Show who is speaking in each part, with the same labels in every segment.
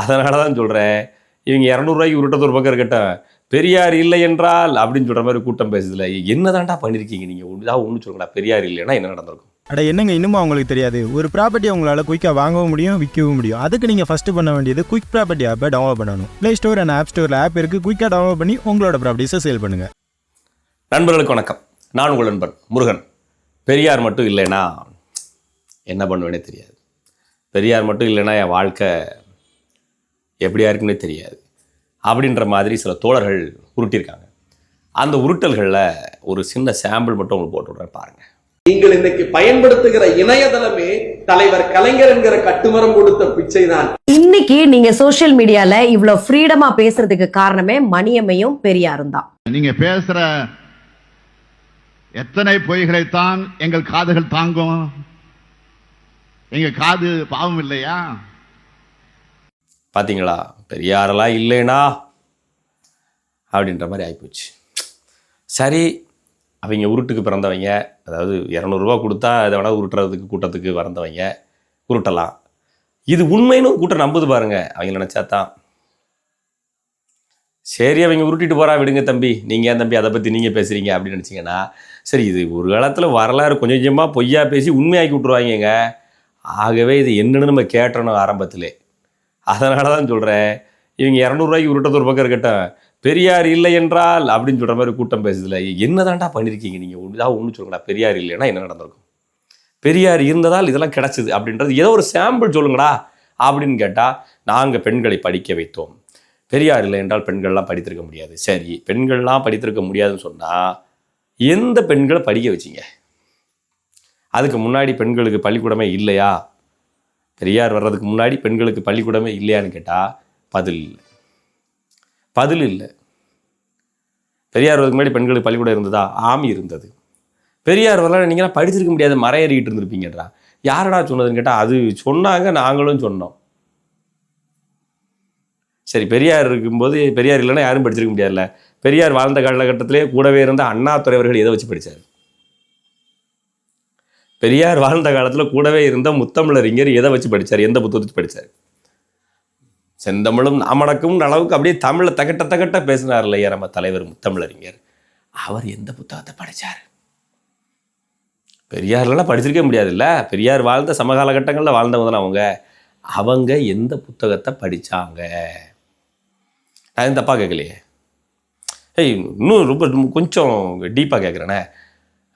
Speaker 1: அதனால தான் சொல்கிறேன் இவங்க இரநூறுவாய்க்கு உருட்டது ஒரு பக்கம் இருக்கட்டும். பெரியார் இல்லை என்றால் அப்படின்னு சொல்கிற மாதிரி கூட்டம் பேசுதுல. என்னதான்டா பண்ணியிருக்கீங்க நீங்கள் ஒன்றா ஒன்று சொல்லுங்கடா. பெரியார் இல்லைன்னா என்ன நடந்திருக்கும்?
Speaker 2: அட என்னங்க இன்னும் அவங்களுக்கு தெரியாது. ஒரு ப்ராப்பர்ட்டி உங்களால் குயிக்காக வாங்கவும் முடியும் விற்கவும் முடியும். அதுக்கு நீங்கள் ஃபஸ்ட்டு பண்ண வேண்டியது குயிக் ப்ராப்பர்ட்டி ஆப்பை டவுன்லோட் பண்ணணும். ப்ளே ஸ்டோர் அண்ட் ஆப் ஸ்டோரில் ஆப் இருக்குது குயிக்காக டவுன்லோட் பண்ணி உங்களோட ப்ராப்பர்ட்டிஸை சேல் பண்ணுங்கள்
Speaker 1: நண்பர்களுக்கு வணக்கம். நான் உங்கள் நண்பன் முருகன். பெரியார் மட்டும் இல்லைன்னா என்ன பண்ணுவேனே தெரியாது. பெரியார் மட்டும் இல்லைன்னா என் வாழ்க்கை எப்படியா இருக்குன்னே தெரியாது. அப்படின்ற மாதிரி சில தோழர்கள் உருட்டியிருக்காங்க அந்த உருட்டல்களில் ஒரு சின்ன சாம்பிள் மட்டும் உங்களுக்கு போட்டு விட்றேன் பாருங்கள்
Speaker 3: நீங்கள் இன்னைக்கு பயன்படுத்துகிற இணையதளமே தலைவர் கலைஞர் என்கிற கட்டுமரம் கொடுத்த பிச்சை தான்
Speaker 4: இன்னைக்கு நீங்க சோஷியல் மீடியால இவ்ளோ ஃப்ரீடமா பேசுறதுக்கு காரணமே மணியம்மையும் பெரியாரும் தான்.
Speaker 5: நீங்க பேசுற எத்தனை பொய்களைத்தான் எங்கள் காதுகள் தாங்கும்? எங்க காது பாவம் இல்லையா?
Speaker 1: பார்த்தீங்களா பெரியாரெல்லாம் இல்லைனா? அப்படின்ற மாதிரி ஆகிப்போச்சு சரி அவங்க உருட்டுக்கு பிறந்தவங்க அதாவது இரநூறுவா கொடுத்தா இதை வேணால் உருட்டுறதுக்கு கூட்டத்துக்கு பிறந்தவங்க உருட்டலாம். இது உண்மைன்னு கூட்டம் நம்புது பாருங்க அவங்க நினச்சா தான். சரி அவங்க உருட்டிட்டு போகிறா விடுங்க தம்பி. நீங்கள் ஏன் தம்பி அதை பற்றி நீங்கள் பேசுகிறீங்க அப்படின்னு நினச்சிங்கன்னா சரி இது ஒரு காலத்தில் வரலாறு கொஞ்சம் கொஞ்சமாக பொய்யா பேசி உண்மையாக்கி விட்ருவாங்கங்க ஆகவே இது என்னென்னு நம்ம கேட்டணும் ஆரம்பத்திலே. அதனால தான் சொல்கிறேன் இவங்க இரநூறுவாய்க்கு உருட்டது ஒரு பக்கம் இருக்கட்டும். பெரியார் இல்லை என்றால் அப்படின்னு சொல்கிற மாதிரி கூட்டம் பேசுதில்ல என்ன தாண்டா பண்ணியிருக்கீங்க நீங்கள் ஒன்று ஒன்று சொல்லுங்கடா. பெரியார் இல்லைன்னா என்ன நடந்திருக்கும்? பெரியார் இருந்ததால் இதெல்லாம் கிடச்சிது அப்படின்றது ஏதோ ஒரு சாம்பிள் சொல்லுங்கடா அப்படின்னு கேட்டால் நாங்கள் பெண்களை படிக்க வைத்தோம். பெரியார் இல்லை என்றால் பெண்கள்லாம் படித்திருக்க முடியாது. சரி பெண்கள்லாம் படித்திருக்க முடியாதுன்னு சொன்னால் எந்த பெண்களை படிக்க வச்சீங்க? அதுக்கு முன்னாடி பெண்களுக்கு பள்ளிக்கூடமே இல்லையா? பெரியார் வர்றதுக்கு முன்னாடி பெண்களுக்கு பள்ளிக்கூடமே இல்லையான்னு கேட்டால் பதில் இல்லை. பதில் இல்லை. பெரியார் வரதுக்கு முன்னாடி பெண்களுக்கு பள்ளிக்கூடம் இருந்ததா? ஆமி இருந்தது. பெரியார் வரலாம் நீங்களாம் படிச்சிருக்க முடியாது மறையறிக்கிட்டு இருந்திருப்பீங்கன்றா யாரடா சொன்னதுன்னு கேட்டால் அது சொன்னாங்க நாங்களும் சொன்னோம். சரி பெரியார் இருக்கும்போது பெரியார் இல்லைன்னா யாரும் படிச்சிருக்க முடியாதுல்ல. பெரியார் வாழ்ந்த காலகட்டத்திலே கூடவே இருந்த அண்ணா அவர்கள் எதை வச்சு படித்தார் பெரியார் வாழ்ந்த காலத்தில் கூடவே இருந்த முத்தமிழறிஞர் எதை வச்சு படித்தார் எந்த புத்தகத்தை படித்தார் செந்தமிழும் நாமடக்கும் அளவுக்கு அப்படியே தமிழை தகட்ட தகட்ட பேசினார் இல்லையா நம்ம தலைவர் முத்தமிழறிஞர் அவர் எந்த புத்தகத்தை படித்தார் பெரியார்லாம் படிச்சிருக்க முடியாதுல்ல? பெரியார் வாழ்ந்த சமகால கட்டங்களில் வாழ்ந்தவங்க தான் அவங்க. அவங்க எந்த புத்தகத்தை படித்தாங்க நான் தப்பாக கேட்கலையே. ஏய் இன்னும் ரொம்ப கொஞ்சம் டீப்பாக கேட்குறேனே.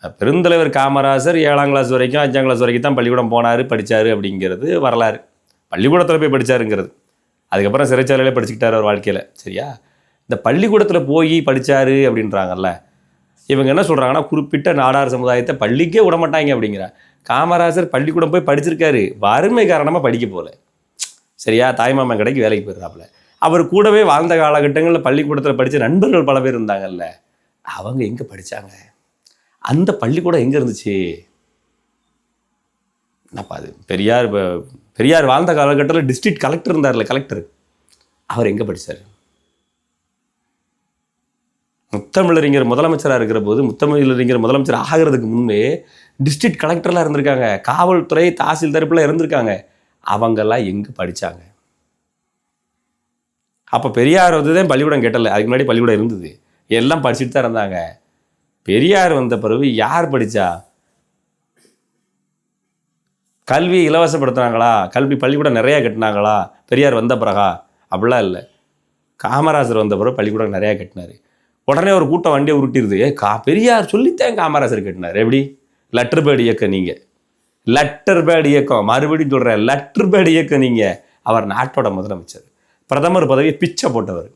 Speaker 1: பெருந்தலைவர் காமராசர் ஏழாம் கிளாஸ் வரைக்கும் அஞ்சாம் கிளாஸ் வரைக்கும் தான் பள்ளிக்கூடம் போனார் படித்தார் அப்படிங்கிறது வரலாறு. பள்ளிக்கூடத்தில் போய் படித்தாருங்கிறது அதுக்கப்புறம் சிறைச்சாலையிலே படிச்சுக்கிட்டார் அவர் வாழ்க்கையில். சரியா? இந்த பள்ளிக்கூடத்தில் போய் படித்தார் அப்படின்றாங்கல்ல. இவங்க என்ன சொல்கிறாங்கன்னா குறிப்பிட்ட நாடார் சமுதாயத்தை பள்ளிக்கே விட மாட்டாங்க அப்படிங்கிற. காமராசர் பள்ளிக்கூடம் போய் படிச்சிருக்காரு. வறுமை காரணமாக படிக்க போகல. சரியா? தாய்மாமன் கடைக்கு வேலைக்கு போயிடுறாப்புல. அவர் கூடவே வாழ்ந்த காலகட்டங்களில் பள்ளிக்கூடத்தில் படித்த நண்பர்கள் பல பேர் இருந்தாங்கல்ல. அவங்க எங்கே படித்தாங்க அந்த பள்ளிக்கூடம் எங்கே இருந்துச்சு? என்னப்பா அது? பெரியார் பெரியார் வாழ்ந்த காலகட்டத்தில் டிஸ்ட்ரிக்ட் கலெக்டர் இருந்தார்ல கலெக்டர் அவர் எங்கே படித்தார் முத்தமிழறிஞர் முதலமைச்சராக இருக்கிற போது முத்தமிழறிஞர் முதலமைச்சர் ஆகிறதுக்கு முன்பே டிஸ்ட்ரிக்ட் கலெக்டர்லாம் இருந்திருக்காங்க. காவல்துறை தாசில் இப்படிலாம் இருந்திருக்காங்க. அவங்கெல்லாம் எங்கே படித்தாங்க அப்போ பெரியார் வந்து தான் பள்ளிக்கூடம் கேட்டல. அதுக்கு முன்னாடி பள்ளிக்கூடம் இருந்தது. எல்லாம் படிச்சுட்டு தான் இருந்தாங்க. பெரியார் வந்த பிறகு யார் படித்தா கல்வி இலவசப்படுத்துனாங்களா? கல்வி பள்ளிக்கூடம் நிறையா கட்டினாங்களா? பெரியார் வந்த பிறகா? அப்படிலாம் இல்லை. காமராஜர் வந்த பிறகு பள்ளிக்கூடம் நிறையா கட்டினார். உடனே ஒரு கூட்டம் வண்டியை உருட்டிடுது ஏ கா பெரியார் சொல்லித்தான் காமராஜர் கட்டினார். எப்படி? லெட்டர் பேடு இயக்கம் நீங்கள் லெட்டர் பேடு இயக்கம். மறுபடியும் சொல்கிறேன் லெட்டர் பேடு இயக்கம் நீங்கள் அவர் நாட்டோட முதலமைச்சர். பிரதமர் பதவியை பிச்சை போட்டவர்.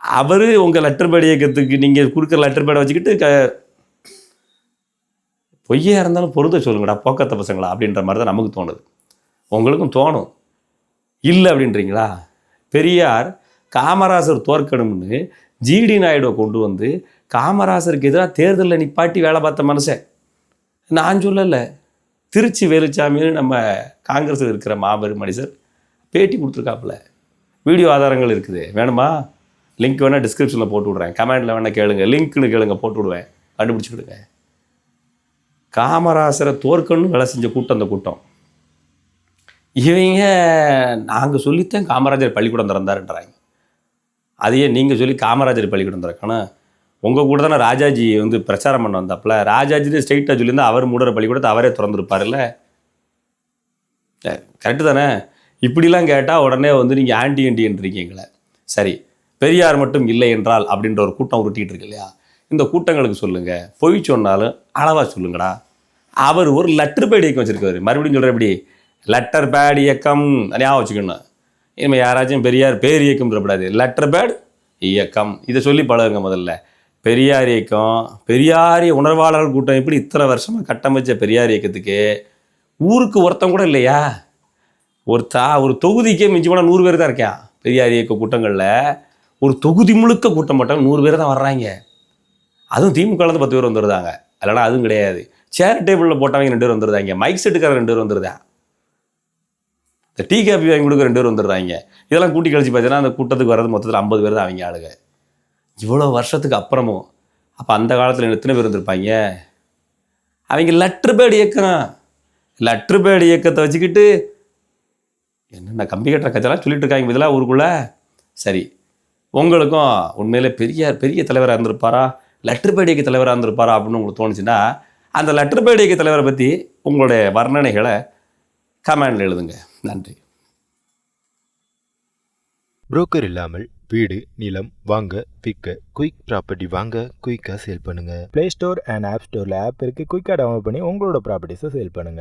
Speaker 1: அவர் உங்கள் லெட்டர் பேட் இயக்கத்துக்கு நீங்கள் கொடுக்குற லெட்டர் பேடை வச்சுக்கிட்டு க பொய்யா இருந்தாலும் பொருத்த சொல்லுங்கடா போக்கத்த பசங்களா அப்படின்ற மாதிரி தான் நமக்கு தோணுது. உங்களுக்கும் தோணும். இல்லை அப்படின்றீங்களா? பெரியார் காமராசர் தோற்கணும்னு ஜிடி நாயுடுவை கொண்டு வந்து காமராசருக்கு எதிராக தேர்தலில் நிப்பாட்டி வேலை பார்த்த மனுஷன். நான் சொல்லலை. திருச்சி வேலுச்சாமின்னு நம்ம காங்கிரஸில் இருக்கிற மாபெரும் மனுஷர் பேட்டி கொடுத்துருக்காப்புல. வீடியோ ஆதாரங்கள் இருக்குது. வேணுமா? லிங்க் வேணால் டிஸ்கிரிப்ஷனில் போட்டு விட்றேன் கமெண்டில் வேணால் கேளுங்க. லிங்க்னு கேளுங்க போட்டு விடுவேன் கண்டுபிடிச்சி விடுங்க. காமராசரை தோற்கணும்னு வேலை செஞ்ச கூட்டம் அந்த கூட்டம். இவங்க நாங்கள் சொல்லித்தான் காமராஜர் பள்ளிக்கூடம் திறந்தாருன்றாங்க. அதையே நீங்கள் சொல்லி காமராஜர் பள்ளிக்கூடம் திறக்கணும் உங்கள் கூட தானே ராஜாஜி வந்து பிரச்சாரம் பண்ண வந்தாப்புல. ராஜாஜினே ஸ்ட்ரைட்டாக சொல்லியிருந்தால் அவர் மூடுற பள்ளிக்கூடத்தை அவரே திறந்துருப்பார்ல கரெக்டு தானே? இப்படிலாம் கேட்டால் உடனே வந்து நீங்கள் ஆன்டி இண்டியன்றீங்களே சரி பெரியார் மட்டும் இல்லை என்றால் அப்படின்ற ஒரு கூட்டம் உருட்டிகிட்டு இருக்கு இல்லையா? இந்த கூட்டங்களுக்கு சொல்லுங்கள் பொய் சொன்னாலும் அளவாக சொல்லுங்கடா. அவர் ஒரு லெட்டர் பேட் இயக்கம் வச்சுருக்கார். மறுபடியும் சொல்கிற எப்படி? லெட்டர் பேட் இயக்கம். ஞாபகம் வச்சுக்கணும் இனிமேல் யாராச்சும் பெரியார் பேர் இயக்கம் சொல்லப்படாது லெட்டர் பேட் இயக்கம். இதை சொல்லி பழகுங்க முதல்ல. பெரியார் இயக்கம். பெரியாரிய உணர்வாளர்கள் கூட்டம் எப்படி இத்தனை வருஷமாக கட்டமைச்ச பெரியார் இயக்கத்துக்கு? ஊருக்கு ஒருத்தன் கூட இல்லையா? ஒரு தா ஒரு தொகுதிக்கே மிஞ்சி போனால் நூறு பேர் தான் இருக்கான் பெரியார் இயக்க கூட்டங்களில். ஒரு தொகுதி முழுக்க கூட்டம் போட்டாங்க நூறு பேர் தான் வர்றாங்க. அதுவும் திமுகலேருந்து பத்து பேர் வந்துருந்தாங்க. இல்லைனா அதுவும் கிடையாது. சேர் டேபிளில் போட்டவங்க ரெண்டு பேர் வந்துருந்தாங்க. மைக் செட்டுக்கார ரெண்டு பேர் வந்துருதா இந்த டீ காஃபி வாங்கி கொடுக்க ரெண்டு பேர் வந்துடுறாங்க இதெல்லாம் கூட்டி கழிச்சு பார்த்தீங்கன்னா அந்த கூட்டத்துக்கு வர்றது மொத்தத்தில் ஐம்பது பேர் தான் அவங்க ஆளுங்க. இவ்வளோ வருஷத்துக்கு அப்புறமும். அப்போ அந்த காலத்தில் எத்தனை பேர் இருந்திருப்பாங்க? அவங்க லெட்ரு பேடு இயக்கம் லெட்ரு பேடு இயக்கத்தை வச்சுக்கிட்டு என்னென்ன கம்பி கட்டுற கச்செல்லாம் சொல்லிட்டு இருக்காங்க. இதெல்லாம் ஊருக்குள்ளே. சரி. உங்களுக்கும் உண்மையிலே பெரிய பெரிய தலைவராக இருந்திருப்பாரா? லெட்டர் பேடிக்கு தலைவராக இருந்திருப்பாரா அப்படின்னு உங்களுக்கு தோணுச்சுன்னா அந்த லெட்டர் பேடிக்கு தலைவரை பற்றி உங்களுடைய வர்ணனைகளை கமெண்டில் எழுதுங்க. நன்றி.
Speaker 6: புரோக்கர் இல்லாமல் வீடு நிலம் வாங்க விற்க குயிக் ப்ராப்பர்ட்டி வாங்க குயிக்காக சேல் பண்ணுங்க.
Speaker 2: ப்ளே ஸ்டோர் அண்ட் ஆப் ஸ்டோரில் ஆப் இருக்குது குயிக்காக டவுன்லோட் பண்ணி உங்களோட ப்ராப்பர்ட்டிஸை சேல் பண்ணுங்கள்